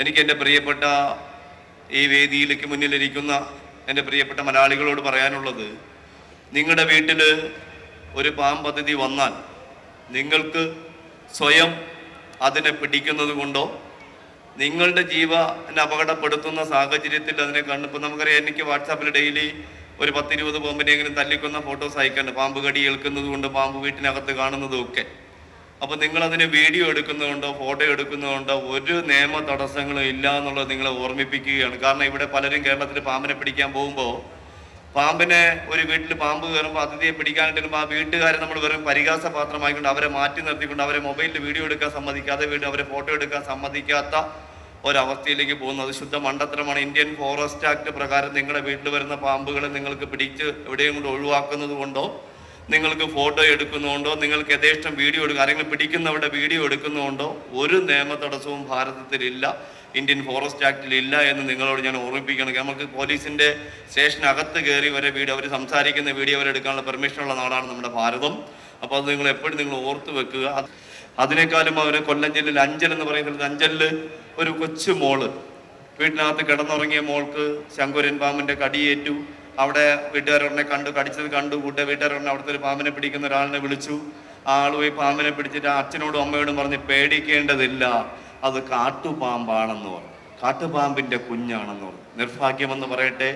എനിക്ക് എന്റെ പ്രിയപ്പെട്ട ഈ വേദിയിലേക്ക് മുന്നിലിരിക്കുന്ന എന്റെ പ്രിയപ്പെട്ട മലയാളികളോട് പറയാനുള്ളത് നിങ്ങളുടെ വീട്ടിൽ ഒരു പാമ്പദ്ധതി വന്നാൽ നിങ്ങൾക്ക് സ്വയം അതിനെ പിടിക്കുന്നത് കൊണ്ടോ നിങ്ങളുടെ ജീവനെ അപകടപ്പെടുത്തുന്ന സാഹചര്യത്തിൽ അതിനെ കണ്ടു ഇപ്പം നമുക്കറിയാം എനിക്ക് വാട്സാപ്പിൽ ഡെയിലി ഒരു പത്തിരുപത് പാമ്പിനെങ്കിലും തല്ലിക്കുന്ന ഫോട്ടോസ് അയക്കാണ്ട് പാമ്പ് കടി ഏൽക്കുന്നത് കൊണ്ട് പാമ്പ് വീട്ടിനകത്ത് കാണുന്നതും ഒക്കെ. അപ്പൊ നിങ്ങൾ അതിന് വീഡിയോ എടുക്കുന്നതുകൊണ്ടോ ഫോട്ടോ എടുക്കുന്നതുകൊണ്ടോ ഒരു നിയമ തടസ്സങ്ങളും ഇല്ല എന്നുള്ളത് നിങ്ങളെ ഓർമ്മിപ്പിക്കുകയാണ്. കാരണം ഇവിടെ പലരും കേരളത്തിൽ പാമ്പിനെ പിടിക്കാൻ പോകുമ്പോൾ പാമ്പിനെ ഒരു വീട്ടിൽ പാമ്പ് കയറുമ്പോൾ അതിഥിയെ പിടിക്കാനായിട്ട് ആ വീട്ടുകാരെ നമ്മൾ വെറും പരിഹാസ പാത്രമായിക്കൊണ്ട് അവരെ മാറ്റി നിർത്തിക്കൊണ്ട് അവരെ മൊബൈലിൽ വീഡിയോ എടുക്കാൻ സമ്മതിക്കാതെ വീണ്ടും അവരെ ഫോട്ടോ എടുക്കാൻ സമ്മതിക്കാത്ത ഒരവസ്ഥയിലേക്ക് പോകുന്നത് ശുദ്ധ മണ്ടത്തരമാണ്. ഇന്ത്യൻ ഫോറസ്റ്റ് ആക്ട് പ്രകാരം നിങ്ങളുടെ വീട്ടിൽ വരുന്ന പാമ്പുകളെ നിങ്ങൾക്ക് പിടിച്ച് എവിടെയും കൊണ്ട് ഒഴിവാക്കുന്നത് കൊണ്ടോ നിങ്ങൾക്ക് ഫോട്ടോ എടുക്കുന്നുണ്ടോ? നിങ്ങൾക്ക് യഥേഷ്ടം വീഡിയോ എടുക്കുക ആരെങ്കിലും പിടിക്കുന്നവരുടെ വീഡിയോ എടുക്കുന്നുണ്ടോ? ഒരു നിയമ തടസ്സവും ഭാരതത്തിലില്ല ഇന്ത്യൻ ഫോറസ്റ്റ് ആക്ടിൽ ഇല്ല എന്ന് നിങ്ങളോട് ഞാൻ ഓർമ്മിപ്പിക്കണം. നമുക്ക് പോലീസിന്റെ സ്റ്റേഷനകത്ത് കയറി വരെ വീഡിയോ അവർ സംസാരിക്കുന്ന വീഡിയോ വരെ എടുക്കാനുള്ള പെർമിഷൻ ഉള്ള നാടാണ് നമ്മുടെ ഭാരതം. അപ്പോൾ അത് നിങ്ങൾ എപ്പോഴും നിങ്ങൾ ഓർത്ത് വെക്കുക. അത് അതിനേക്കാളും അവർ കൊല്ലം ജില്ലയിൽ അഞ്ചൽ എന്ന് പറയുന്നത് അഞ്ചലിൽ ഒരു കൊച്ചു മോൾ. വീട്ടിനകത്ത് കിടന്നുറങ്ങിയ മോൾക്ക് ശങ്കുരൻ പാമ്പിന്റെ കടിയേറ്റു. അവിടെ വീട്ടുകാരൊന്നെ കണ്ടു കടിച്ചത് കണ്ടു കൂട്ടെ വീട്ടുകാരൊന്നെ അവിടുത്തെ ഒരു പാമ്പിനെ പിടിക്കുന്ന ഒരാളിനെ വിളിച്ചു. ആ ആൾ പോയി പാമ്പിനെ പിടിച്ചിട്ട് അച്ഛനോടും അമ്മയോടും പറഞ്ഞ് പേടിക്കേണ്ടതില്ല അത് കാട്ടുപാമ്പാണെന്ന് പറഞ്ഞു. കാട്ടുപാമ്പിന്റെ കുഞ്ഞാണെന്ന് പറഞ്ഞു. നിർഭാഗ്യമെന്ന് പറയട്ടെ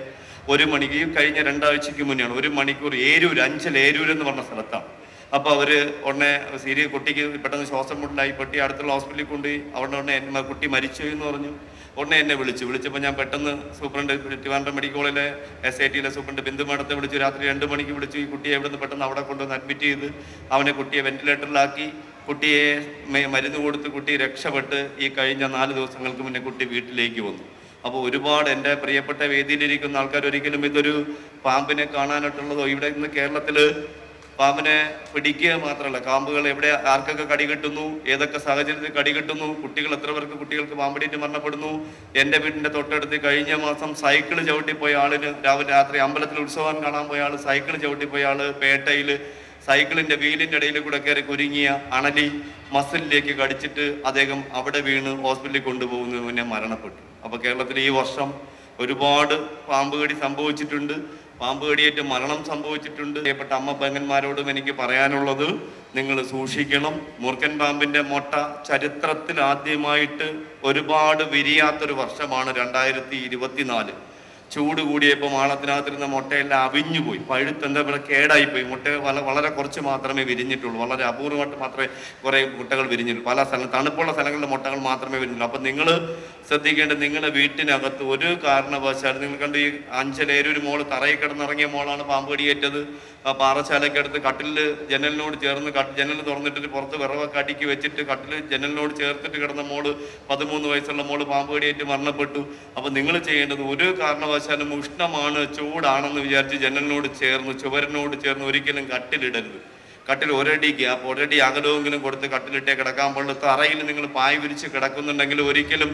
ഒരു മണിക്ക് കഴിഞ്ഞ രണ്ടാഴ്ചക്ക് മുന്നെയാണ് ഒരു മണിക്കൂർ ഏരൂർ അഞ്ചൽ ഏരൂർ എന്ന് പറഞ്ഞ സ്ഥലത്താണ്. അപ്പൊ അവർ ഉടനെ സീരിയ കുട്ടിക്ക് പെട്ടെന്ന് ശ്വാസം മുട്ടായി പെട്ടി അടുത്തുള്ള ഹോസ്പിറ്റലിൽ കൊണ്ടുപോയി അവിടെ ഉടനെ കുട്ടി മരിച്ചു എന്ന് പറഞ്ഞു. ഉടനെ എന്നെ വിളിച്ചു. വിളിച്ചപ്പോൾ ഞാൻ പെട്ടെന്ന് സൂപ്രണ്ട് ട്രിവാൻഡ്രം മെഡിക്കൽ കോളേജിലെ എസ് ഐ ടിയിലെ സൂപ്രണ്ട് ബിന്ദു മേഡത്തെ വിളിച്ചു. രാത്രി രണ്ട് മണിക്ക് വിളിച്ചു. ഈ കുട്ടിയെ എവിടെ നിന്ന് പെട്ടെന്ന് അവിടെ കൊണ്ടുവന്ന് അഡ്മിറ്റ് ചെയ്ത് അവനെ കുട്ടിയെ വെന്റിലേറ്ററിലാക്കി കുട്ടിയെ മരുന്ന് കൊടുത്ത് കുട്ടി രക്ഷപ്പെട്ട് ഈ കഴിഞ്ഞ നാല് ദിവസങ്ങൾക്ക് മുന്നേ കുട്ടി വീട്ടിലേക്ക് വന്നു. അപ്പോൾ ഒരുപാട് എന്റെ പ്രിയപ്പെട്ട വേദിയിലിരിക്കുന്ന ആൾക്കാർ ഒരിക്കലും ഇതൊരു പാമ്പിനെ കാണാനായിട്ടുള്ളതോ ഇവിടെ ഇന്ന് കേരളത്തിൽ പാമ്പിനെ പിടിക്കുക മാത്രമല്ല കാമ്പുകൾ എവിടെ ആർക്കൊക്കെ കടി കിട്ടുന്നു ഏതൊക്കെ സാഹചര്യത്തിൽ കടി കിട്ടുന്നു കുട്ടികൾ എത്ര പേർക്ക് കുട്ടികൾക്ക് പാമ്പിടിയിട്ട് മരണപ്പെടുന്നു എന്റെ വീടിന്റെ തൊട്ടടുത്ത് കഴിഞ്ഞ മാസം സൈക്കിൾ ചവിട്ടിപ്പോയ ആളിന് രാവിലെ രാത്രി അമ്പലത്തിൽ ഉത്സവം കാണാൻ പോയ ആൾ സൈക്കിൾ ചവിട്ടിപ്പോയ ആൾ പേട്ടയിൽ സൈക്കിളിന്റെ വീലിന്റെ ഇടയിൽ കൂടെ കയറി കുരുങ്ങിയ അണലി മസിലിലേക്ക് കടിച്ചിട്ട് അദ്ദേഹം അവിടെ വീണ് ഹോസ്പിറ്റലിൽ കൊണ്ടുപോകുന്നതിന് മുന്നേ മരണപ്പെട്ടു. അപ്പോൾ കേരളത്തിൽ ഈ വർഷം ഒരുപാട് പാമ്പുകടി സംഭവിച്ചിട്ടുണ്ട്. പാമ്പ് കടിയേറ്റ് മരണം സംഭവിച്ചിട്ടുണ്ട്. പ്രിയപ്പെട്ട അമ്മ പെങ്ങന്മാരോടും എനിക്ക് പറയാനുള്ളത് നിങ്ങൾ സൂക്ഷിക്കണം. മൂർഖൻ പാമ്പിന്റെ മുട്ട ചരിത്രത്തിൽ ആദ്യമായിട്ട് ഒരുപാട് വിരിയാത്തൊരു വർഷമാണ് രണ്ടായിരത്തി ഇരുപത്തിനാല്. ചൂട് കൂടിയപ്പോൾ മാളത്തിനകത്തിരുന്ന മുട്ടയെല്ലാം അവിഞ്ഞുപോയി പഴുത്ത് എന്താ പറയുക? കേടായിപ്പോയി. മുട്ട വള വളരെ കുറച്ച് മാത്രമേ വിരിഞ്ഞിട്ടുള്ളൂ. വളരെ അപൂർവമായിട്ട് മാത്രമേ കുറേ മുട്ടകൾ വിരിഞ്ഞിട്ടുള്ളൂ. പല സ്ഥലം തണുപ്പുള്ള സ്ഥലങ്ങളിലെ മുട്ടകൾ മാത്രമേ വിരിഞ്ഞുള്ളൂ അപ്പം നിങ്ങൾ ശ്രദ്ധിക്കേണ്ടത് നിങ്ങളുടെ വീട്ടിനകത്ത് ഒരു കാരണവശാലും നിങ്ങൾ കണ്ട് ഈ അഞ്ചലേരൊരു മോൾ തറയിൽ കിടന്നിറങ്ങിയ മോളാണ് പാമ്പ് ആ പാറശാലയ്ക്ക് അടുത്ത് കട്ടിലിൽ ജനലിനോട് ചേർന്ന് ജനൽ തുറന്നിട്ടിട്ട് പുറത്ത് വിറവൊക്കെ അടുക്കി വെച്ചിട്ട് കട്ടിൽ ജനലിനോട് ചേർത്തിട്ട് കിടന്ന മോൾ പതിമൂന്ന് വയസ്സുള്ള മോൾ പാമ്പ് കടിയേറ്റ് മരണപ്പെട്ടു. അപ്പം നിങ്ങൾ ചെയ്യേണ്ടത് ഒരു കാരണവശാലും ഉഷ്ണമാണ് ചൂടാണെന്ന് വിചാരിച്ച് ജനലിനോട് ചേർന്ന് ചുവരനോട് ചേർന്ന് ഒരിക്കലും കട്ടിലിടരുത്. കട്ടിൽ ഒരടി ഗ്യാപ്പ് ഒരടി അകലമെങ്കിലും കൊടുത്ത് കട്ടിലിട്ടേ കിടക്കാൻ പാടുള്ളൂ. തറയിൽ നിങ്ങൾ പായ് വിരിച്ച് കിടക്കുന്നുണ്ടെങ്കിൽ ഒരിക്കലും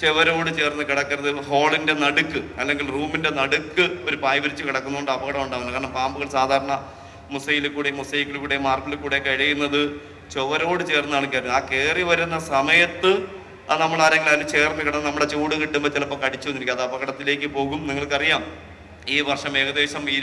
ചെവരോട് ചേർന്ന് കിടക്കരുത്. ഹോളിന്റെ നടുക്ക് അല്ലെങ്കിൽ റൂമിന്റെ നടുക്ക് ഒരു പായ് വിരിച്ച് കിടക്കുന്നതുകൊണ്ട് അപകടം ഉണ്ടാവുന്നു കാരണം പാമ്പുകൾ സാധാരണ മുസയിൽ കൂടെ മുസൈക്കിൽ കൂടെ മാർബിളിൽ കൂടെ കഴിയുന്നത് ചുവരോട് ചേർന്നാണ് കയറുന്നത് ആ കയറി വരുന്ന സമയത്ത് അത് നമ്മൾ ആരെങ്കിലും അതിന് ചേർന്ന് കിടന്ന് നമ്മുടെ ചൂട് കിട്ടുമ്പോൾ ചിലപ്പോൾ കടിച്ചു വന്നിരിക്കും. അത് അപകടത്തിലേക്ക് പോകും. നിങ്ങൾക്കറിയാം. ഈ വർഷം ഏകദേശം ഈ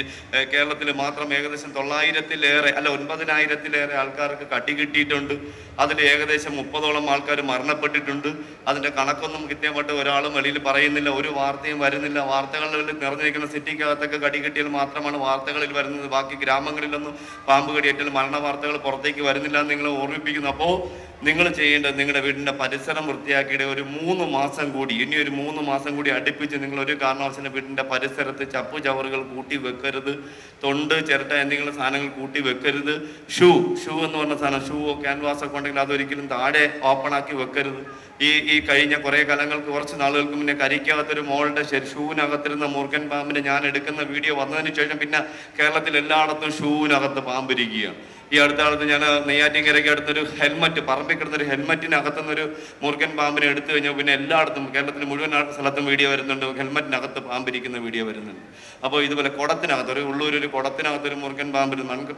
കേരളത്തിൽ മാത്രം ഏകദേശം തൊള്ളായിരത്തിലേറെ അല്ല ഒൻപതിനായിരത്തിലേറെ ആൾക്കാർക്ക് കടി കിട്ടിയിട്ടുണ്ട്. അതിൽ ഏകദേശം മുപ്പതോളം ആൾക്കാർ മരണപ്പെട്ടിട്ടുണ്ട്. അതിന്റെ കണക്കൊന്നും കൃത്യമായിട്ട് ഒരാളും വെളിയിൽ പറയുന്നില്ല. ഒരു വാർത്തയും വരുന്നില്ല. വാർത്തകളിൽ നിറഞ്ഞിരിക്കുന്ന സിറ്റിക്കകത്തൊക്കെ കടി കിട്ടിയാൽ മാത്രമാണ് വാർത്തകളിൽ വരുന്നത്. ബാക്കി ഗ്രാമങ്ങളിലൊന്നും പാമ്പ് കടിയേറ്റാൽ മരണ വാർത്തകൾ പുറത്തേക്ക് വരുന്നില്ല എന്ന് നിങ്ങൾ ഓർമ്മിപ്പിക്കുന്നു. അപ്പോൾ നിങ്ങൾ ചെയ്യേണ്ടത് നിങ്ങളുടെ വീടിന്റെ പരിസരം വൃത്തിയാക്കിയിട്ട് ഒരു മൂന്ന് മാസം കൂടി ഇനി ഒരു മൂന്ന് മാസം കൂടി അടുപ്പിച്ച് നിങ്ങൾ ഒരു കാരണവശാലും വീടിന്റെ പരിസരത്ത് ചപ്പു ചവറുകൾ കൂട്ടി വെക്കരുത്. തൊണ്ട് ചിരട്ട എന്തെങ്കിലും സാധനങ്ങൾ കൂട്ടി വെക്കരുത്. ഷൂ ഷൂ എന്ന് പറഞ്ഞ സാധനം ഷൂ ക്യാൻവാസ് ഒക്കെ ഉണ്ടെങ്കിൽ അതൊരിക്കലും താഴെ ഓപ്പൺ ആക്കി വെക്കരുത്. ഈ ഈ കഴിഞ്ഞ കുറേ കാലങ്ങൾക്ക് കുറച്ച് നാളുകൾക്ക് മുന്നേ കരിക്കകത്തൊരു മോളുടെ ഷൂവിനകത്തിരുന്ന മുർഗൻ പാമ്പിനെ ഞാൻ എടുക്കുന്ന വീഡിയോ വന്നതിന് ശേഷം പിന്നെ കേരളത്തിൽ എല്ലായിടത്തും ഷൂവിനകത്ത് പാമ്പിരിക്കുകയാണ്. ഈ അടുത്ത കാലത്ത് ഞാൻ നെയ്യാറ്റിൻകരയ്ക്ക് അടുത്തൊരു ഹെൽമറ്റ് പറമ്പിൽ കിടന്ന ഒരു ഹെൽമറ്റിനകത്തുനിന്ന് ഒരു മുറുകൻ പാമ്പിനെ എടുത്തു കഴിഞ്ഞാൽ പിന്നെ എല്ലായിടത്തും കേരളത്തിൽ മുഴുവൻ സ്ഥലത്തും വീഡിയോ വരുന്നുണ്ട്. ഹെൽമറ്റിനകത്ത് പാമ്പിരിക്കുന്ന വീഡിയോ വരുന്നുണ്ട്. അപ്പോൾ ഇതുപോലെ കുടത്തിനകത്ത് ഒരു ഉള്ളൂർ ഒരു കുടത്തിനകത്ത് ഒരു മുറുക്കൻ പാമ്പ് നമുക്ക്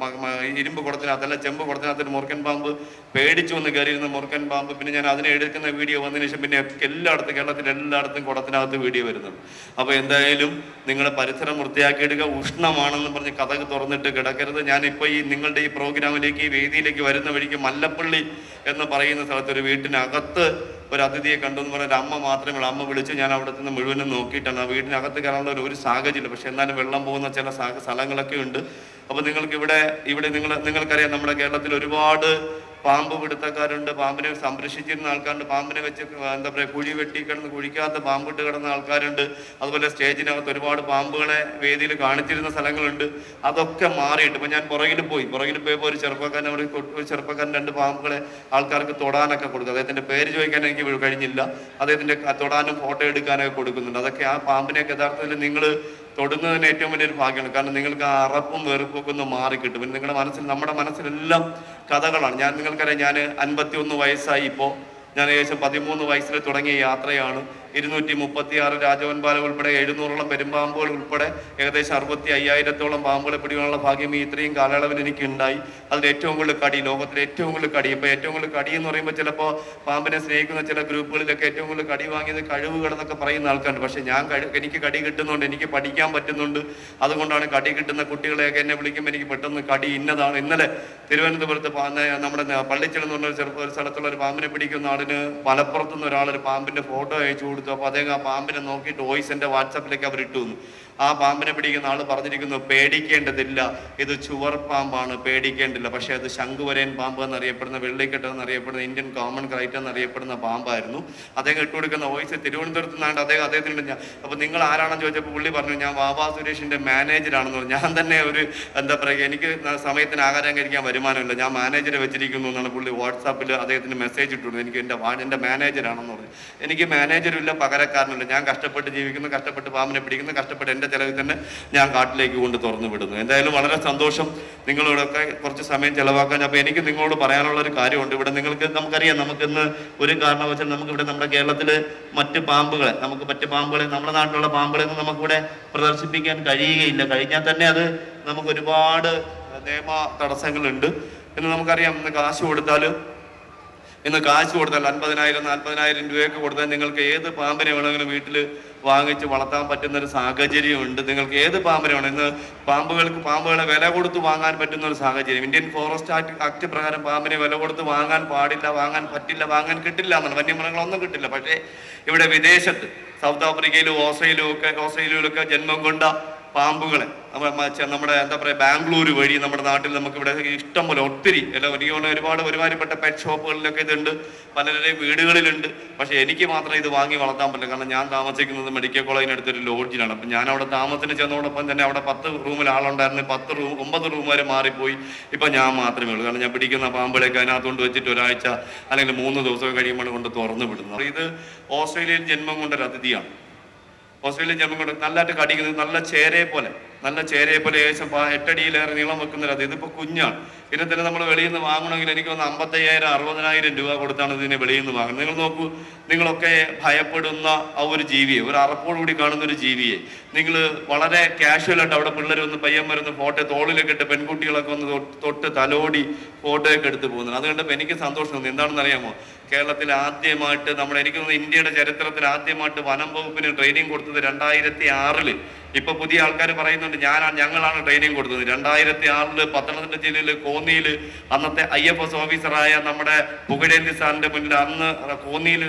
ഇരുമ്പ് കുടത്തിനകത്തല്ല ചെമ്പ് കുടത്തിനകത്ത് ഒരു മുറുക്കൻ പാമ്പ് പേടിച്ചു വന്ന് കയറിയിരുന്ന മുറുക്കൻ പാമ്പ് പിന്നെ ഞാൻ അതിനെ എടുക്കുന്ന വീഡിയോ വന്നതിന് ശേഷം പിന്നെ എല്ലായിടത്തും കേരളത്തിൽ എല്ലായിടത്തും കുടത്തിനകത്ത് വീഡിയോ വരുന്നുണ്ട്. അപ്പോൾ എന്തായാലും നിങ്ങളുടെ പരിസരം വൃത്തിയാക്കിയെടുക്കുക ഉഷ്ണമാണെന്ന് പറഞ്ഞ് കഥക് തുറന്നിട്ട് കിടക്കരുത്. ഞാനിപ്പോൾ ഈ നിങ്ങളുടെ ഈ പ്രോഗ്രാമിലേക്ക് വേദിയിലേക്ക് വരുന്ന വഴിക്ക് മല്ലപ്പള്ളി എന്ന് പറയുന്ന സ്ഥലത്ത് ഒരു വീട്ടിനകത്ത് ഒരു അതിഥിയെ കണ്ടു എന്ന് പറഞ്ഞ അമ്മ മാത്രമേ ഉള്ളൂ. അമ്മ വിളിച്ച് ഞാൻ അവിടെ നിന്ന് മുഴുവനും നോക്കിയിട്ടാണ്. ആ വീടിനകത്ത് കയറാനുള്ള ഒരു- സാഹചര്യം പക്ഷെ എന്നാലും വെള്ളം പോകുന്ന ചില സ്ഥലങ്ങളൊക്കെ ഉണ്ട്. അപ്പൊ നിങ്ങൾക്ക് ഇവിടെ ഇവിടെ നിങ്ങൾ നിങ്ങൾക്കറിയാം നമ്മുടെ കേരളത്തിൽ ഒരുപാട് പാമ്പ് പിടുത്തക്കാരുണ്ട് പാമ്പിനെ സംരക്ഷിച്ചിരുന്ന ആൾക്കാരുണ്ട് പാമ്പിനെ വെച്ച് എന്താ പറയുക കുഴി വെട്ടി കിടന്ന് കുഴിക്കാത്ത പാമ്പിട്ട് കിടന്ന ആൾക്കാരുണ്ട്. അതുപോലെ സ്റ്റേജിനകത്ത് ഒരുപാട് പാമ്പുകളെ വേദിയിൽ കാണിച്ചിരുന്ന സ്ഥലങ്ങളുണ്ട്. അതൊക്കെ മാറിയിട്ട് ഇപ്പം ഞാൻ പുറകിൽ പോയി. പുറകിൽ പോയപ്പോൾ ഒരു ചെറുപ്പക്കാരൻ അവർ ഒരു ചെറുപ്പക്കാരൻ രണ്ട് പാമ്പുകളെ ആൾക്കാർക്ക് തൊടാനൊക്കെ കൊടുക്കും. അദ്ദേഹത്തിന്റെ പേര് ചോദിക്കാൻ എനിക്ക് കഴിഞ്ഞില്ല. അദ്ദേഹത്തിന്റെ തൊടാനും ഫോട്ടോ എടുക്കാനൊക്കെ കൊടുക്കുന്നുണ്ട്. അതൊക്കെ ആ പാമ്പിനെയൊക്കെ യഥാർത്ഥത്തിൽ നിങ്ങൾ തൊടുന്നതിന് ഏറ്റവും വലിയൊരു ഭാഗ്യമാണ്. കാരണം നിങ്ങൾക്ക് ആ അറപ്പും വെറുപ്പും ഒക്കെ ഒന്ന് മാറിക്കിട്ടും പിന്നെ നിങ്ങളുടെ മനസ്സിൽ നമ്മുടെ മനസ്സിലെല്ലാം കഥകളാണ്. ഞാൻ നിങ്ങൾക്കറിയാം ഞാൻ അൻപത്തി ഒന്ന് വയസ്സായി ഇപ്പോൾ. ഞാൻ ഏകദേശം പതിമൂന്ന് വയസ്സിൽ തുടങ്ങിയ യാത്രയാണ്. ഇരുന്നൂറ്റി മുപ്പത്തി ആറ് രാജവൻപാല ഉൾപ്പെടെ എഴുന്നൂറോളം പെരുമ്പാമ്പുകൾ ഉൾപ്പെടെ ഏകദേശം അറുപത്തി അയ്യായിരത്തോളം പാമ്പുകളെ പിടിക്കാനുള്ള ഭാഗ്യം ഈ ഇത്രയും കാലയളവിൽ എനിക്ക് ഉണ്ടായി അതിൽ ഏറ്റവും കൂടുതൽ കടി ലോകത്തിലെ ഏറ്റവും കൂടുതൽ കടി. ഇപ്പൊ ഏറ്റവും കൂടുതൽ കടി എന്ന് പറയുമ്പോൾ ചിലപ്പോൾ പാമ്പിനെ സ്നേഹിക്കുന്ന ചില ഗ്രൂപ്പുകളിലൊക്കെ ഏറ്റവും കൂടുതൽ കടി വാങ്ങിയത് കഴിവുകൾ എന്നൊക്കെ പറയുന്ന ആൾക്കാരുണ്ട്. പക്ഷെ ഞാൻ എനിക്ക് കടി കിട്ടുന്നുണ്ട് എനിക്ക് പഠിക്കാൻ പറ്റുന്നുണ്ട്. അതുകൊണ്ടാണ് കടി കിട്ടുന്ന കുട്ടികളെയൊക്കെ എന്നെ വിളിക്കുമ്പോൾ എനിക്ക് പെട്ടെന്ന് കടി ഇന്നതാണ്. ഇന്നലെ തിരുവനന്തപുരത്ത് നമ്മുടെ പള്ളിച്ചെന്ന് പറഞ്ഞ ചെറുപ്പ ഒരു സ്ഥലത്തുള്ള ഒരു പാമ്പിനെ പിടിക്കുന്ന ആളിന് മലപ്പുറത്തുനിന്ന് ഒരാളൊരു പാമ്പിന്റെ ഫോട്ടോ അയച്ചു കൊടുത്തു അപ്പോൾ അദ്ദേഹം ആ പാമ്പിനെ നോക്കിയിട്ട് വോയിസ് എന്റെ വാട്സാപ്പിലേക്ക് അവർ ഇട്ടു ആ പാമ്പിനെ പിടിക്കുന്ന ആൾ പറഞ്ഞിരിക്കുന്നു പേടിക്കേണ്ടതില്ല. ഇത് ചുവർ പാമ്പാണ് പേടിക്കേണ്ടില്ല പക്ഷേ അത് ശംഖുവരേൻ പാമ്പ് എന്നറിയപ്പെടുന്ന വെള്ളിക്കെട്ട് എന്നറിയപ്പെടുന്ന ഇന്ത്യൻ കോമൺ ക്രൈറ്റ് എന്നറിയപ്പെടുന്ന പാമ്പായിരുന്നു. അദ്ദേഹം ഇട്ടുകൊടുക്കുന്ന വോയിസ് തിരുവനന്തപുരത്ത് നിന്നാണ്ട് അദ്ദേഹം അദ്ദേഹത്തിന് ഞാൻ അപ്പോൾ നിങ്ങൾ ആരാണെന്ന് ചോദിച്ചപ്പോൾ പുള്ളി പറഞ്ഞു ഞാൻ വാവാ സുരേഷിന്റെ മാനേജറാണെന്ന് പറഞ്ഞു. ഞാൻ തന്നെ ഒരു എന്താ പറയുക എനിക്ക് സമയത്തിന് ആഹാരം കഴിക്കാൻ വരുമാനമില്ല. ഞാൻ മാനേജറെ വെച്ചിരിക്കുന്നു എന്നാണ് പുള്ളി വാട്സാപ്പിൽ അദ്ദേഹത്തിന് മെസ്സേജ് ഇട്ടു എനിക്ക് എന്റെ എന്റെ മാനേജറാണെന്ന് പറഞ്ഞു. എനിക്ക് മാനേജറില്ല പകരക്കാരനില്ല. ഞാൻ കഷ്ടപ്പെട്ട് ജീവിക്കുന്നു കഷ്ടപ്പെട്ട് പാമ്പിനെ പിടിക്കുന്നു കഷ്ടപ്പെട്ട് എന്റെ ചിലവിൽ തന്നെ ഞാൻ കാട്ടിലേക്ക് കൊണ്ട് തുറന്നു വിടുന്നു. എന്തായാലും വളരെ സന്തോഷം നിങ്ങളോടൊക്കെ കുറച്ച് സമയം ചിലവാക്കാൻ. അപ്പോൾ എനിക്ക് നിങ്ങളോട് പറയാനുള്ള ഒരു കാര്യമുണ്ട്. ഇവിടെ നിങ്ങൾക്ക് നമുക്കറിയാം നമുക്കിന്ന് ഒരു കാരണവശാൽ നമുക്കിവിടെ നമ്മുടെ കേരളത്തിൽ മറ്റ് പാമ്പുകളെ നമുക്ക് മറ്റ് പാമ്പുകളെ നമ്മുടെ നാട്ടിലുള്ള പാമ്പുകളെ ഒന്നും നമുക്കിവിടെ പ്രദർശിപ്പിക്കാൻ കഴിയുകയില്ല. കഴിഞ്ഞാൽ തന്നെ അത് നമുക്ക് ഒരുപാട് നിയമ തടസ്സങ്ങളുണ്ട്. എന്ന് നമുക്കറിയാം ഇന്ന് കാശ് കൊടുത്താൽ ഇന്ന് കാശ് കൊടുത്താൽ അൻപതിനായിരം നാൽപ്പതിനായിരം രൂപയൊക്കെ കൊടുത്താൽ നിങ്ങൾക്ക് ഏത് പാമ്പിനെ വേണമെങ്കിലും വീട്ടിൽ വാങ്ങിച്ച് വളർത്താൻ പറ്റുന്ന ഒരു സാഹചര്യമുണ്ട് നിങ്ങൾക്ക് ഏത് പാമ്പിനെ വേണം? ഇന്ന് പാമ്പുകൾക്ക് പാമ്പുകളെ വില കൊടുത്ത് വാങ്ങാൻ പറ്റുന്ന ഒരു സാഹചര്യം. ഇന്ത്യൻ ഫോറസ്റ്റ് ആക്ട് ആക്ട് പ്രകാരം പാമ്പിനെ വില കൊടുത്ത് വാങ്ങാൻ പാടില്ല വാങ്ങാൻ പറ്റില്ല വാങ്ങാൻ കിട്ടില്ല എന്നാണ്. വന്യമൃഗങ്ങളൊന്നും കിട്ടില്ല. പക്ഷേ ഇവിടെ വിദേശത്ത് സൗത്ത് ആഫ്രിക്കയിലും ഓസ്ട്രേലിയയിലും ഒക്കെ ഓസ്ട്രേലിയയിലൊക്കെ ജന്മം കൊണ്ട പാമ്പുകളെ. നമ്മുടെ എന്താ പറയുക ബാംഗ്ലൂർ വഴി നമ്മുടെ നാട്ടിൽ നമുക്ക് ഇവിടെ ഇഷ്ടം പോലെ ഒത്തിരി. എല്ലാം എനിക്ക് ഒരുപാട് ഒരുമാതിരിപ്പെട്ട പെറ്റ് ഷോപ്പുകളിലൊക്കെ ഇതുണ്ട്. പലരുടെയും വീടുകളിലുണ്ട്. പക്ഷേ എനിക്ക് മാത്രമേ ഇത് വാങ്ങി വളർത്താൻ പറ്റില്ല. കാരണം ഞാൻ താമസിക്കുന്നത് മെഡിക്കൽ കോളേജിനടുത്തൊരു ലോഡ്ജിലാണ് അപ്പം ഞാൻ അവിടെ താമസത്തിന് ചെന്നതോടൊപ്പം തന്നെ അവിടെ പത്ത് റൂമിൽ ആളുണ്ടായിരുന്നു. പത്ത് റൂം ഒമ്പത് റൂം വരെ മാറിപ്പോയി. ഇപ്പം ഞാൻ മാത്രമേ ഉള്ളൂ. കാരണം ഞാൻ പിടിക്കുന്ന പാമ്പുകളൊക്കെ അതിനകത്ത് കൊണ്ട് വെച്ചിട്ട് ഒരാഴ്ച അല്ലെങ്കിൽ മൂന്ന് ദിവസം കഴിയുമ്പോൾ കൊണ്ട് തുറന്നു വിടുന്നു ഇത് ഓസ്ട്രേലിയയിൽ ജന്മം കൊണ്ടൊരു അതിഥിയാണ്. ഓസ്ട്രേലിയൻ ജന്മം കൊണ്ട് നല്ലതായിട്ട് കടിക്കുന്നത് നല്ല ചേരയെ പോലെ. നല്ല ചേരയെ പോലെ ഏകദേശം എട്ടടിയിലേറെ നീളം വെക്കുന്ന ഒരു അത് ഇതിപ്പോൾ കുഞ്ഞാണ്. ഇതിനെ തന്നെ നമ്മൾ വെളിയിൽ നിന്ന് വാങ്ങണമെങ്കിൽ എനിക്ക് തോന്നുന്നു അമ്പത്തയ്യായിരം അറുപതിനായിരം രൂപ കൊടുത്താണ് ഇതിനെ വെളിയിൽ നിന്ന് വാങ്ങുന്നത്. നിങ്ങൾ നോക്കൂ നിങ്ങളൊക്കെ ഭയപ്പെടുന്ന ആ ഒരു ജീവിയെ ഒരു അറപ്പോടുകൂടി കാണുന്ന ഒരു ജീവിയെ. നിങ്ങൾ വളരെ കാഷ്വലായിട്ട് അവിടെ പിള്ളേർ ഒന്ന് പയ്യന്മാരൊന്ന് ഫോട്ടോ തോളിലൊക്കെ ഇട്ട് പെൺകുട്ടികളൊക്കെ ഒന്ന് തൊട്ട് തലോടി ഫോട്ടോയൊക്കെ എടുത്ത് പോകുന്നത്. അത് കണ്ടപ്പോൾ എനിക്ക് സന്തോഷം തോന്നി. എന്താണെന്ന് അറിയാമോ? കേരളത്തിൽ ആദ്യമായിട്ട് നമ്മൾ എനിക്ക് തോന്നുന്നു ഇന്ത്യയുടെ ചരിത്രത്തിൽ ആദ്യമായിട്ട് വനം വകുപ്പിന് ട്രെയിനിങ് കൊടുത്തത് രണ്ടായിരത്തി ആറിൽ. ഇപ്പൊ പുതിയ ആൾക്കാർ പറയുന്നുണ്ട് ഞാനാണ് ഞങ്ങളാണ് ട്രെയിനിങ് കൊടുത്തത്. രണ്ടായിരത്തി ആറിൽ പത്തനംതിട്ട ജില്ലയിൽ കോന്നിയിൽ അന്നത്തെ ഐ എഫ് എസ് ഓഫീസറായ നമ്മുടെ പുകഴേന്ദ്രി സാറിന്റെ മുന്നിൽ അന്ന് കോന്നിയിൽ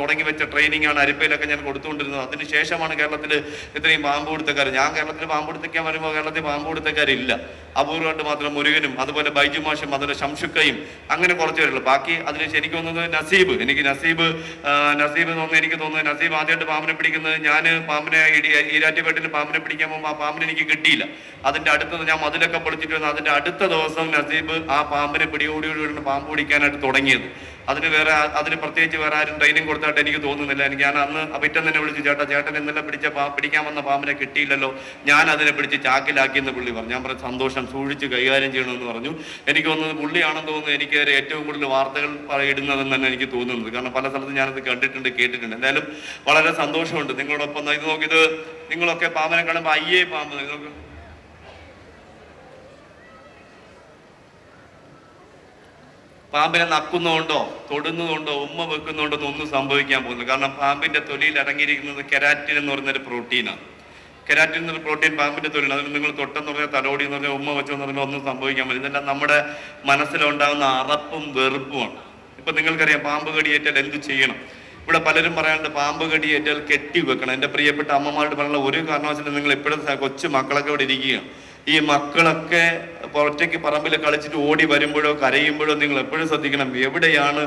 തുടങ്ങി വെച്ച ട്രെയിനിങ് ആണ് അരിപ്പയിലൊക്കെ ഞാൻ കൊടുത്തുകൊണ്ടിരുന്നത്. അതിനുശേഷമാണ് കേരളത്തിൽ ഇത്രയും പാമ്പ് കൊടുത്തക്കാർ ഞാൻ കേരളത്തിൽ പാമ്പ് കൊടുത്തേക്കാൻ വരുമ്പോൾ കേരളത്തിൽ പാമ്പ് കൊടുത്തക്കാരില്ല അപൂർവമായിട്ട് മാത്രം മുരുകനും അതുപോലെ ബൈജു മാഷും അതുപോലെ ശംഷുക്കയും അങ്ങനെ കുറച്ച് പേരുള്ളൂ ബാക്കി അതിന് എനിക്ക് തോന്നുന്നത് നസീബ്. എനിക്ക് നസീബ് നസീബ് തോന്നുന്നു എനിക്ക് തോന്നുന്നത് നസീബ് ആദ്യമായിട്ട് പാമ്പിനെ പിടിക്കുന്നത് ഞാൻ പാമ്പിനെ ഈരാറ്റുപേട്ടിൽ പാമ്പിനെ പിടിക്കാൻ പോകുമ്പോൾ ആ പാമ്പിനെ എനിക്ക് കിട്ടിയില്ല. അതിന്റെ അടുത്തത് ഞാൻ മതിലൊക്കെ പൊളിച്ചിട്ട് വന്നു അതിന്റെ അടുത്ത ദിവസം നസീബ് ആ പാമ്പിനെ പിടിയോടിയോടിയാണ് പാമ്പ് പിടിക്കാനായിട്ട് തുടങ്ങിയത്. അതിന് വേറെ അതിന് പ്രത്യേകിച്ച് വേറെ ആരും ട്രെയിനിങ് കൊടുത്തായിട്ട് എനിക്ക് തോന്നുന്നില്ല. എനിക്ക് ഞാൻ അന്ന് അഭിറ്റം തന്നെ വിളിച്ചു ചേട്ടാ ചേട്ടൻ ഇന്നലെ പിടിച്ച പാ പിടിക്കാൻ വന്ന പാമ്പിനെ കിട്ടിയില്ലല്ലോ. ഞാൻ അതിനെ പിടിച്ച് ചാക്കിലാക്കി എന്ന് പുള്ളി പറഞ്ഞു. ഞാൻ പറഞ്ഞ സന്തോഷം സൂക്ഷിച്ച് കൈകാര്യം ചെയ്യണമെന്ന് പറഞ്ഞു. എനിക്ക് തോന്നുന്നത് പുള്ളിയാണെന്ന് തോന്നുന്നു എനിക്ക് ഏറ്റവും കൂടുതൽ വാർത്തകൾ ഇടുന്നതെന്ന് തന്നെ എനിക്ക് തോന്നുന്നത്. കാരണം പല സ്ഥലത്തും ഞാനത് കണ്ടിട്ടുണ്ട് കേട്ടിട്ടുണ്ട്. എന്തായാലും വളരെ സന്തോഷമുണ്ട്. നിങ്ങളോടൊപ്പം ഇത് നോക്കിയത് നിങ്ങളൊക്കെ പാമ്പനെ കാണുമ്പോൾ അയ്യേ പാമ്പ് നിങ്ങൾക്ക് പാമ്പിനെ നക്കുന്നതുകൊണ്ടോ തൊടുന്നതുകൊണ്ടോ ഉമ്മ വെക്കുന്നതുകൊണ്ടോ ഒന്നും സംഭവിക്കാൻ പോകുന്നില്ല. കാരണം പാമ്പിന്റെ തൊലിയിൽ അടങ്ങിയിരിക്കുന്നത് കെരാറ്റിൻ എന്ന് പറയുന്നൊരു പ്രോട്ടീനാണ് കെരാറ്റിൻ എന്നൊരു പ്രോട്ടീൻ പാമ്പിന്റെ തൊലിയിൽ അതിന് നിങ്ങൾ തൊട്ടെന്ന് പറഞ്ഞാൽ തലോടി എന്ന് പറഞ്ഞാൽ ഉമ്മ വെച്ചെന്ന് പറഞ്ഞാൽ ഒന്നും സംഭവിക്കാൻ പറ്റില്ല ഇതെല്ലാം നമ്മുടെ മനസ്സിലുണ്ടാകുന്ന അറപ്പും വെറുപ്പുമാണ്. ഇപ്പൊ നിങ്ങൾക്കറിയാം പാമ്പ് കടിയേറ്റാൽ എന്ത് ചെയ്യണം? ഇവിടെ പലരും പറയാറുണ്ട് പാമ്പ് കടിയേറ്റാൽ കെട്ടി വെക്കണം. എന്റെ പ്രിയപ്പെട്ട അമ്മമാരോട് പറയാനുള്ള ഒരു കാരണവശാലും നിങ്ങൾ എപ്പോഴും കൊച്ചു മക്കളൊക്കെ ഇവിടെ ഇരിക്കുകയാണ് ഈ മക്കളൊക്കെ ഒറ്റയ്ക്ക് പറമ്പിൽ കളിച്ചിട്ട് ഓടി വരുമ്പോഴോ കരയുമ്പോഴോ നിങ്ങൾ എപ്പോഴും ശ്രദ്ധിക്കണം. എവിടെയാണ്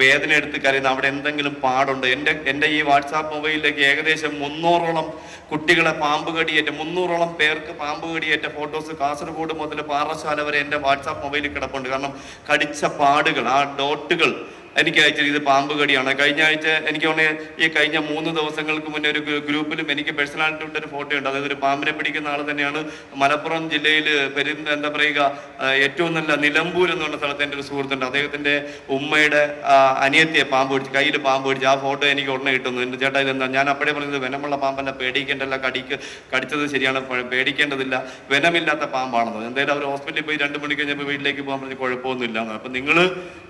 വേദന എടുത്ത് കരയുന്നത്? അവിടെ എന്തെങ്കിലും പാടുണ്ട്? എന്റെ എന്റെ ഈ വാട്സാപ്പ് മൊബൈലിലേക്ക് ഏകദേശം മുന്നൂറോളം കുട്ടികളെ പാമ്പ് കടിയേറ്റ മുന്നൂറോളം പേർക്ക് പാമ്പ് കടിയേറ്റ ഫോട്ടോസ് കാസർഗോഡ് മുതൽ പാറശാല വരെ എന്റെ വാട്സാപ്പ് മൊബൈലിൽ കിടപ്പുണ്ട്. കാരണം കടിച്ച പാടുകൾ ആ ഡോട്ടുകൾ എനിക്ക് അയച്ചത് ഇത് പാമ്പ് കടിയാണ്. കഴിഞ്ഞ ആഴ്ച എനിക്ക് തോന്നുന്നത് ഈ കഴിഞ്ഞ മൂന്ന് ദിവസങ്ങൾക്ക് മുന്നേ ഒരു ഗ്രൂ- ഗ്രൂപ്പിലും എനിക്ക് പേഴ്സണാലിറ്റി ഒരു ഫോട്ടോ ഉണ്ട്. അതായത് ഒരു പാമ്പിനെ പിടിക്കുന്ന ആൾ തന്നെയാണ് മലപ്പുറം ജില്ലയിൽ പെരു എന്താ പറയുക ഏറ്റവും നല്ല നിലമ്പൂർ എന്ന് പറഞ്ഞ സ്ഥലത്ത് എന്റെ ഒരു സുഹൃത്തുണ്ട്. അദ്ദേഹത്തിന്റെ ഉമ്മയുടെ അനിയത്തിയെ പാമ്പ് പിടിച്ച് കയ്യിൽ പാമ്പ് പിടിച്ച് ആ ഫോട്ടോ എനിക്ക് ഉടനെ കിട്ടുന്നു. എന്റെ ചേട്ടാ ഇതെന്താ? ഞാൻ അപ്പോഴേ പറഞ്ഞത് വെനമുള്ള പാമ്പല്ല പേടിക്കേണ്ടല്ല കടിക്ക് കടിച്ചത് ശരിയാണ് പേടിക്കേണ്ടതില്ല. വെനമില്ലാത്ത പാമ്പാണെന്ന്. എന്തായാലും അവർ ഹോസ്പിറ്റലിൽ പോയി രണ്ട് മണി കഴിഞ്ഞപ്പോൾ വീട്ടിലേക്ക് പോകാൻ പറഞ്ഞ് കുഴപ്പമൊന്നുമില്ല അപ്പം നിങ്ങൾ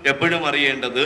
എപ്പോഴും അറിയേണ്ടത്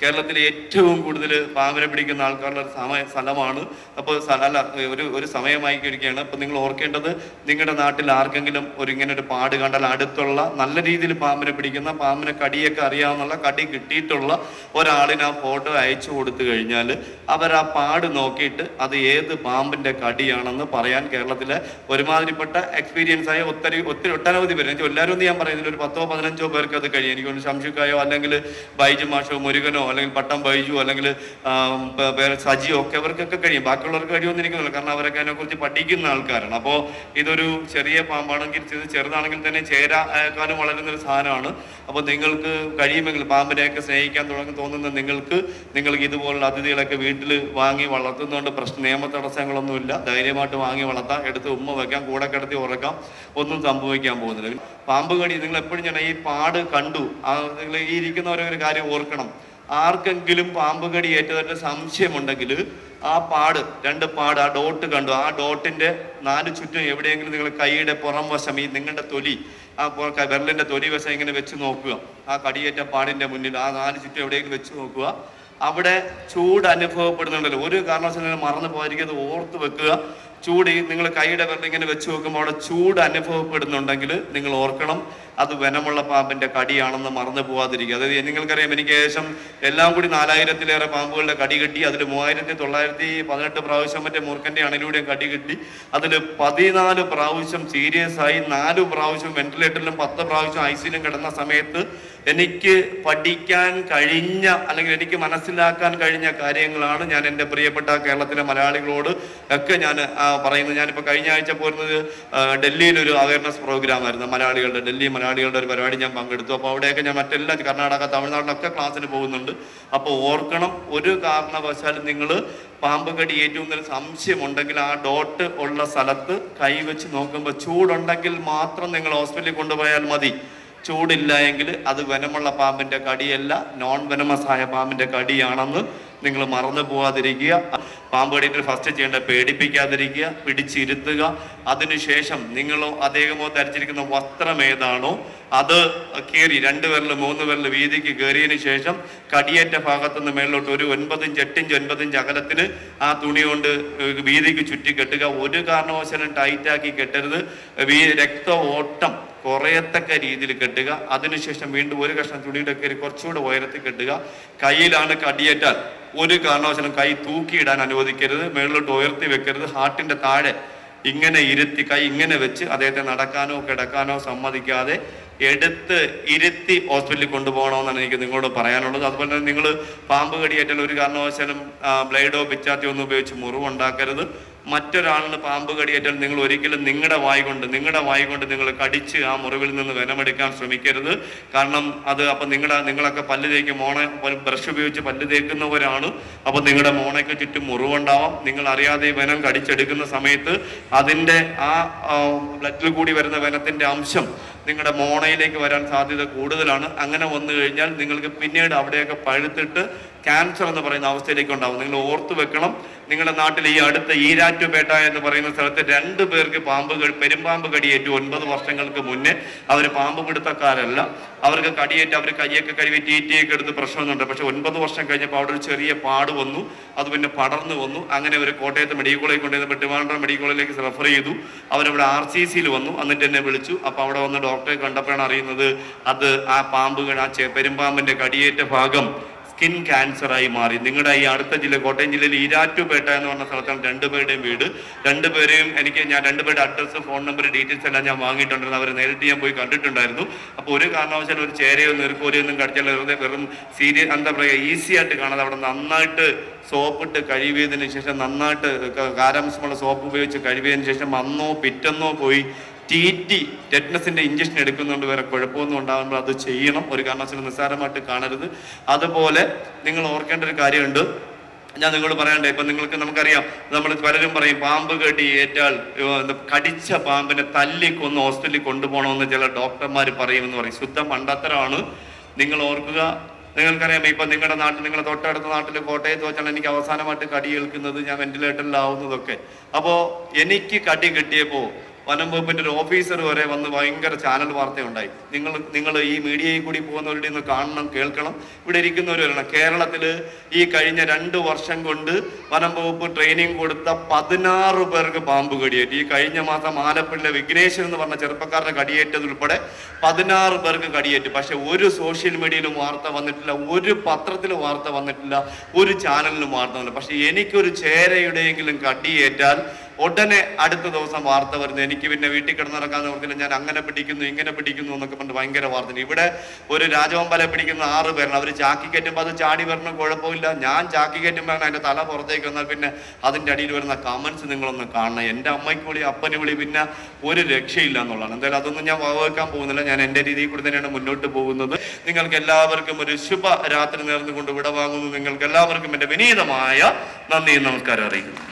കേരളത്തിലെ ഏറ്റവും കൂടുതൽ പാമ്പിനെ പിടിക്കുന്ന ആൾക്കാരുടെ സമയ സ്ഥലമാണ്. അപ്പോൾ അല്ല ഒരു ഒരു സമയമായി കഴിക്കുകയാണ് അപ്പോൾ നിങ്ങൾ ഓർക്കേണ്ടത് നിങ്ങളുടെ നാട്ടിൽ ആർക്കെങ്കിലും ഒരു ഇങ്ങനെ ഒരു പാട് കണ്ടാൽ അടുത്തുള്ള നല്ല രീതിയിൽ പാമ്പിനെ പിടിക്കുന്ന പാമ്പിനെ കടിയൊക്കെ അറിയാവുന്ന കടി കിട്ടിയിട്ടുള്ള ഒരാളിന് ആ ഫോട്ടോ അയച്ചു കൊടുത്തു കഴിഞ്ഞാൽ അവർ ആ പാട് നോക്കിയിട്ട് അത് ഏത് പാമ്പിന്റെ കടിയാണെന്ന് പറയാൻ കേരളത്തിലെ ഒരുമാതിരിപ്പെട്ട എക്സ്പീരിയൻസ് ആയ ഒത്തിരി ഒത്തിരി ഒട്ടനവധി പേര്. എല്ലാവരും ഞാൻ പറയുന്നില്ല. ഒരു പത്തോ പതിനഞ്ചോ പേർക്ക് അത് കഴിയും. എനിക്ക് ശംഷുക്കായോ അല്ലെങ്കിൽ ബൈജു മാഷോ മുരുകനോ അല്ലെങ്കിൽ പട്ടം ബൈജു അല്ലെങ്കിൽ സജിയോ ഒക്കെ അവർക്കൊക്കെ കഴിയും. ബാക്കിയുള്ളവർക്ക് കഴിയുമെന്ന് എനിക്കുന്നില്ല കാരണം അവരൊക്കെ അതിനെക്കുറിച്ച് പഠിക്കുന്ന ആൾക്കാരാണ്. അപ്പോൾ ഇതൊരു ചെറിയ പാമ്പാണെങ്കിൽ ഇത് ചെറുതാണെങ്കിൽ തന്നെ ചേരാക്കാനും വളരുന്ന ഒരു സാധനമാണ്. അപ്പോൾ നിങ്ങൾക്ക് കഴിയുമെങ്കിൽ പാമ്പിനെയൊക്കെ സ്നേഹിക്കാൻ തുടങ്ങി തോന്നുന്ന നിങ്ങൾക്ക് നിങ്ങൾക്ക് ഇതുപോലുള്ള അതിഥികളൊക്കെ വീട്ടിൽ വാങ്ങി വളർത്തുന്നതുകൊണ്ട് പ്രശ്ന നിയമ തടസ്സങ്ങളൊന്നുമില്ല. ധൈര്യമായിട്ട് വാങ്ങി വളർത്താം. എടുത്ത് ഉമ്മ വെക്കാം. കൂടെ കിടത്തി ഉറക്കാം. ഒന്നും സംഭവിക്കാൻ പോകുന്നില്ല. പാമ്പ് കടി നിങ്ങൾ എപ്പോഴും ഞാൻ ഈ പാട് കണ്ടു. ആ നിങ്ങൾ ഈ ഇരിക്കുന്നവരെ ഒരു കാര്യം ഓർക്കണം. ആർക്കെങ്കിലും പാമ്പ് കടി ഏറ്റതായിട്ട് സംശയമുണ്ടെങ്കിൽ ആ പാട് രണ്ട് പാട് ആ ഡോട്ട് കണ്ടു. ആ ഡോട്ടിന്റെ നാല് ചുറ്റും എവിടെയെങ്കിലും നിങ്ങൾ കൈയുടെ പുറം വശം ഈ നിങ്ങളുടെ തൊലി ആ വിരലിന്റെ തൊലി വശം ഇങ്ങനെ വെച്ച് നോക്കുക. ആ കടിയേറ്റ പാടിന്റെ മുന്നിൽ ആ നാല് ചുറ്റും എവിടെയെങ്കിലും വെച്ച് നോക്കുക. അവിടെ ചൂട് അനുഭവപ്പെടുന്നുണ്ടല്ലോ. ഒരു കാരണവശാലും മറന്നു പോകാതിരിക്കും അത് ഓർത്ത് വെക്കുക. ചൂട് നിങ്ങൾ കൈയുടെ ഇങ്ങനെ വെച്ച് നോക്കുമ്പോൾ അവിടെ ചൂട് അനുഭവപ്പെടുന്നുണ്ടെങ്കിൽ നിങ്ങൾ ഓർക്കണം അത് വനമുള്ള പാമ്പിന്റെ കടിയാണെന്ന് മറന്നു പോവാതിരിക്കുക. അതായത് നിങ്ങൾക്കറിയാം എനിക്ക് ഏകദേശം എല്ലാം കൂടി നാലായിരത്തിലേറെ പാമ്പുകളുടെ കടി കിട്ടി. അതിൽ മൂവായിരത്തി തൊള്ളായിരത്തി പതിനെട്ട് പ്രാവശ്യം മറ്റേ മൂർഖന്റെ അണിലൂടെ കടി കിട്ടി. അതിൽ പതിനാല് പ്രാവശ്യം സീരിയസ് ആയി നാല് പ്രാവശ്യം വെന്റിലേറ്ററിലും പത്ത് പ്രാവശ്യം ഐ സിയിലും കിടന്ന സമയത്ത് എനിക്ക് പഠിക്കാൻ കഴിഞ്ഞ അല്ലെങ്കിൽ എനിക്ക് മനസ്സിലാക്കാൻ കഴിഞ്ഞ കാര്യങ്ങളാണ് ഞാൻ എന്റെ പ്രിയപ്പെട്ട കേരളത്തിലെ മലയാളികളോട് ഒക്കെ ഞാൻ പറയുന്നത് ഞാനിപ്പോൾ കഴിഞ്ഞ ആഴ്ച പോരുന്നത് ഡൽഹിയിൽ ഡൽഹിയിലൊരു അവയർനെസ് പ്രോഗ്രാം ആയിരുന്നു. മലയാളികളുടെ ഡൽഹി മലയാളികളുടെ ഒരു പരിപാടി ഞാൻ പങ്കെടുത്തു. അപ്പോൾ അവിടെയൊക്കെ ഞാൻ മറ്റെല്ലാ കർണാടക തമിഴ്നാട്ടിലൊക്കെ ക്ലാസ്സിന് പോകുന്നുണ്ട്. അപ്പോൾ ഓർക്കണം ഒരു കാരണവശാലും നിങ്ങൾ പാമ്പ് കടി ഏറ്റവും സംശയമുണ്ടെങ്കിൽ ആ ഡോട്ട് ഉള്ള സ്ഥലത്ത് കൈവച്ച് നോക്കുമ്പോൾ ചൂടുണ്ടെങ്കിൽ മാത്രം നിങ്ങൾ ഹോസ്പിറ്റലിൽ കൊണ്ടുപോയാൽ മതി. ചൂടില്ല എങ്കിൽ അത് വനമുള്ള പാമ്പിന്റെ കടിയല്ല നോൺ വെനമസ് ആയ പാമ്പിന്റെ കടിയാണെന്ന് നിങ്ങൾ മറന്നു പോകാതിരിക്കുക പാമ്പ് കടിയിട്ട് ഫസ്റ്റ് ചെയ്യേണ്ട പേടിപ്പിക്കാതിരിക്കുക പിടിച്ചിരുത്തുക. അതിനുശേഷം നിങ്ങളോ അദ്ദേഹമോ ധരിച്ചിരിക്കുന്ന വസ്ത്രം ഏതാണോ അത് കീറി രണ്ട് വിരൽ മൂന്ന് വിരൽ വീതിക്ക് കയറിയതിന് ശേഷം കടിയേറ്റ ഭാഗത്തു നിന്ന് മേളിലോട്ട് ഒരു ഒൻപതിഞ്ച് എട്ടിഞ്ച് ഒൻപതിഞ്ച് അകലത്തിന് ആ തുണി കൊണ്ട് വീതിക്ക് ചുറ്റി കെട്ടുക. ഒരു കാരണവശാലും ടൈറ്റാക്കി കെട്ടരുത്. വീ രക്ത ഓട്ടം കുറയത്തക്ക രീതിയിൽ കെട്ടുക. അതിനുശേഷം വീണ്ടും ഒരു കഷ്ണം തുണിയുടെ കയറി കുറച്ചുകൂടെ ഉയരത്തിൽ കെട്ടുക. കയ്യിലാണ് കടിയേറ്റാൽ. ഒരു കാരണവശാലും കൈ തൂക്കിയിടാൻ അനുവദിക്കരുത് മേളിലോട്ട് ഉയർത്തി വെക്കരുത് ഹാർട്ടിന്റെ താഴെ ഇങ്ങനെ ഇരുത്തി കൈ ഇങ്ങനെ വെച്ച് അദ്ദേഹത്തെ നടക്കാനോ കിടക്കാനോ സമ്മതിക്കാതെ എടുത്ത് ഇരുത്തി ഹോസ്പിറ്റലിൽ കൊണ്ടുപോകണമെന്നാണ് എനിക്ക് നിങ്ങളോട് പറയാനുള്ളത്. അതുപോലെ തന്നെ നിങ്ങൾ പാമ്പ് കടിയേറ്റാൽ ഒരു കാരണവശാലും ബ്ലേഡോ പിച്ചാത്തിയോ ഒന്നും ഉപയോഗിച്ച് മുറിവുണ്ടാക്കരുത്. മറ്റൊരാളിന് പാമ്പ് കടിയേറ്റാൽ നിങ്ങൾ ഒരിക്കലും നിങ്ങളുടെ വായി കൊണ്ട് നിങ്ങളുടെ വായി കൊണ്ട് നിങ്ങൾ കടിച്ച് ആ മുറിവിൽ നിന്ന് വെനമെടുക്കാൻ ശ്രമിക്കരുത്. കാരണം അത് അപ്പം നിങ്ങളുടെ നിങ്ങളൊക്കെ പല്ല് തേക്കും. മോണ ബ്രഷ് ഉപയോഗിച്ച് പല്ല് തേക്കുന്നവരാണ്. അപ്പം നിങ്ങളുടെ മോണയ്ക്ക് ചുറ്റും മുറിവുണ്ടാവാം. നിങ്ങൾ അറിയാതെ വനം കടിച്ചെടുക്കുന്ന സമയത്ത് അതിന്റെ ആ ബ്ലഡിൽ കൂടി വരുന്ന വനത്തിന്റെ അംശം നിങ്ങളുടെ മോണയിലേക്ക് വരാൻ സാധ്യത കൂടുതലാണ്. അങ്ങനെ വന്നു കഴിഞ്ഞാൽ നിങ്ങൾക്ക് പിന്നീട് അവിടെയൊക്കെ പഴുത്തിട്ട് ക്യാൻസർ എന്ന് പറയുന്ന അവസ്ഥയിലേക്ക് ഉണ്ടാവും. നിങ്ങൾ ഓർത്തു വെക്കണം. നിങ്ങളുടെ നാട്ടിൽ ഈ അടുത്ത ഈരാറ്റുപേട്ട എന്ന് പറയുന്ന സ്ഥലത്ത് രണ്ട് പേർക്ക് പാമ്പ് പെരുമ്പാമ്പ് കടിയേറ്റു ഒൻപത് വർഷങ്ങൾക്ക് മുന്നേ. അവർ പാമ്പ് പിടുത്തക്കാരല്ല. അവർക്ക് കടിയേറ്റ് അവർ കൈയൊക്കെ കഴുകി ടീറ്റിയൊക്കെ എടുത്ത് പ്രശ്നമൊന്നുണ്ട്. പക്ഷെ ഒൻപത് വർഷം കഴിഞ്ഞപ്പോൾ അവിടെ ഒരു ചെറിയ പാട് വന്നു. അത് പിന്നെ പടർന്നു വന്നു. അങ്ങനെ അവർ കോട്ടയത്ത് മെഡിക്കൽ കോളേജിൽ കൊണ്ടുവന്ന് ട്രിവാൻഡ്രം മെഡിക്കൽ കോളേജിലേക്ക് റെഫർ ചെയ്തു. അവരവിടെ ആർ സി സിയിൽ വന്നു. എന്നിട്ട് എന്നെ വിളിച്ചു. അപ്പോൾ അവിടെ വന്ന് ഡോക്ടറെ കണ്ടപ്പോഴാണ് അറിയുന്നത് അത് ആ പാമ്പുകൾ ആ പെരുമ്പാമ്പിന്റെ കടിയേറ്റ ഭാഗം സ്കിൻ ക്യാൻസറായി മാറി. നിങ്ങളുടെ ഈ അടുത്ത ജില്ല കോട്ടയം ജില്ലയിൽ ഈരാറ്റുപേട്ട എന്ന് പറഞ്ഞ സ്ഥലത്താണ് രണ്ടുപേരുടെയും വീട്. രണ്ടുപേരെയും എനിക്ക് ഞാൻ രണ്ടുപേരുടെ അഡ്രസ്സ് ഫോൺ നമ്പർ ഡീറ്റെയിൽസ് എല്ലാം ഞാൻ വാങ്ങിയിട്ടുണ്ടായിരുന്നു. അവരെ നേരിട്ട് ഞാൻ പോയി കണ്ടിട്ടുണ്ടായിരുന്നു. അപ്പോൾ ഒരു കാരണവശാലും ഒരു ചേരയോ നെരുക്കോലിയോ ഒന്നും കടിച്ചാൽ വെറുതെ വെറും സീരിയസ് എന്താ പറയുക ഈസി ആയിട്ട് കാണാതെ അവിടെ നന്നായിട്ട് സോപ്പിട്ട് കഴുകിയതിന് ശേഷം നന്നായിട്ട് കാരാംശമുള്ള സോപ്പ് ഉപയോഗിച്ച് കഴുകിയതിന് ശേഷം അന്നോ പിറ്റന്നോ പോയി ടി ടി ടെറ്റ്നസിന്റെ ഇഞ്ചക്ഷൻ എടുക്കുന്നുണ്ട് വേറെ കുഴപ്പമൊന്നും ഉണ്ടാകുമ്പോൾ അത് ചെയ്യണം. ഒരു കാരണവശാലും നിസ്സാരമായിട്ട് കാണരുത്. അതുപോലെ നിങ്ങൾ ഓർക്കേണ്ട ഒരു കാര്യമുണ്ട്. ഞാൻ നിങ്ങളോട് പറയണ്ടേ ഇപ്പൊ നിങ്ങൾക്ക് നമുക്കറിയാം. നമ്മൾ പലരും പറയും പാമ്പ് കടി ഏറ്റാൽ കടിച്ച പാമ്പിനെ തല്ലി കൊന്ന് ഹോസ്പിറ്റലിൽ കൊണ്ടുപോകണമെന്ന് ചില ഡോക്ടർമാർ പറയുമെന്ന് പറയും. ശുദ്ധ മണ്ടത്തരമാണ്. നിങ്ങൾ ഓർക്കുക. നിങ്ങൾക്കറിയാം ഇപ്പൊ നിങ്ങളുടെ നാട്ടിൽ നിങ്ങളുടെ തൊട്ടടുത്ത നാട്ടിൽ കോട്ടയത്ത് വെച്ചാണ് എനിക്ക് അവസാനമായിട്ട് കടി കേൾക്കുന്നത് ഞാൻ വെന്റിലേറ്ററിലാവുന്നതൊക്കെ അപ്പോൾ എനിക്ക് കടി കിട്ടിയപ്പോ വനം വകുപ്പിന്റെ ഒരു ഓഫീസർ വരെ വന്ന് ഭയങ്കര ചാനൽ വാർത്തയുണ്ടായി. നിങ്ങൾ നിങ്ങൾ ഈ മീഡിയയിൽ കൂടി പോകുന്നവരുടെ നിന്ന് കാണണം കേൾക്കണം. ഇവിടെ ഇരിക്കുന്നവരാണ് കേരളത്തിൽ ഈ കഴിഞ്ഞ രണ്ട് വർഷം കൊണ്ട് വനം വകുപ്പ് ട്രെയിനിങ് കൊടുത്ത പതിനാറ് പേർക്ക് പാമ്പ് കടിയേറ്റ്. ഈ കഴിഞ്ഞ മാസം ആലപ്പുഴയിലെ വിഘ്നേശ്വരൻ എന്ന് പറഞ്ഞ ചെറുപ്പക്കാരുടെ കടിയേറ്റതുൾപ്പെടെ പതിനാറ് പേർക്ക് കടിയേറ്റ്. പക്ഷെ ഒരു സോഷ്യൽ മീഡിയയിലും വാർത്ത വന്നിട്ടില്ല ഒരു പത്രത്തിലും വാർത്ത വന്നിട്ടില്ല ഒരു ചാനലിലും വാർത്ത വന്നില്ല പക്ഷെ എനിക്കൊരു ചേരയുടെയെങ്കിലും കടിയേറ്റാൽ ഉടനെ അടുത്ത ദിവസം വാർത്ത വരുന്നു. എനിക്ക് പിന്നെ വീട്ടിൽ കിടന്ന് നടക്കാൻ ഞാൻ അങ്ങനെ പിടിക്കുന്നു ഇങ്ങനെ പിടിക്കുന്നു എന്നൊക്കെ പറഞ്ഞ് ഭയങ്കര വാർത്ത ഇവിടെ ഒരു രാജവമ്പല പിടിക്കുന്ന ആറ് പേരാണ് അവർ ചാക്കി കയറ്റുമ്പോൾ അത് ചാടി വരണം കുഴപ്പമില്ല. ഞാൻ ചാക്കി കയറ്റുമ്പോൾ അതിന്റെ തല പുറത്തേക്ക് വന്നാൽ പിന്നെ അതിന്റെ അടിയിൽ വരുന്ന കമൻസ് നിങ്ങളൊന്ന് കാണണം. എന്റെ അമ്മയ്ക്ക് വിളി അപ്പന് വിളി പിന്നെ ഒരു രക്ഷയില്ല എന്നുള്ളതാണ്. എന്തായാലും അതൊന്നും ഞാൻ വകവെക്കാൻ പോകുന്നില്ല. ഞാൻ എന്റെ രീതിയിൽ കൂടി തന്നെയാണ് മുന്നോട്ട് പോകുന്നത്. നിങ്ങൾക്ക് എല്ലാവർക്കും ഒരു ശുഭ രാത്രി നേർന്നുകൊണ്ട് വിടവാങ്ങുന്നു. നിങ്ങൾക്ക് എല്ലാവർക്കും എന്റെ വിനീതമായ നന്ദി നമസ്കാരം അറിയിക്കുന്നു.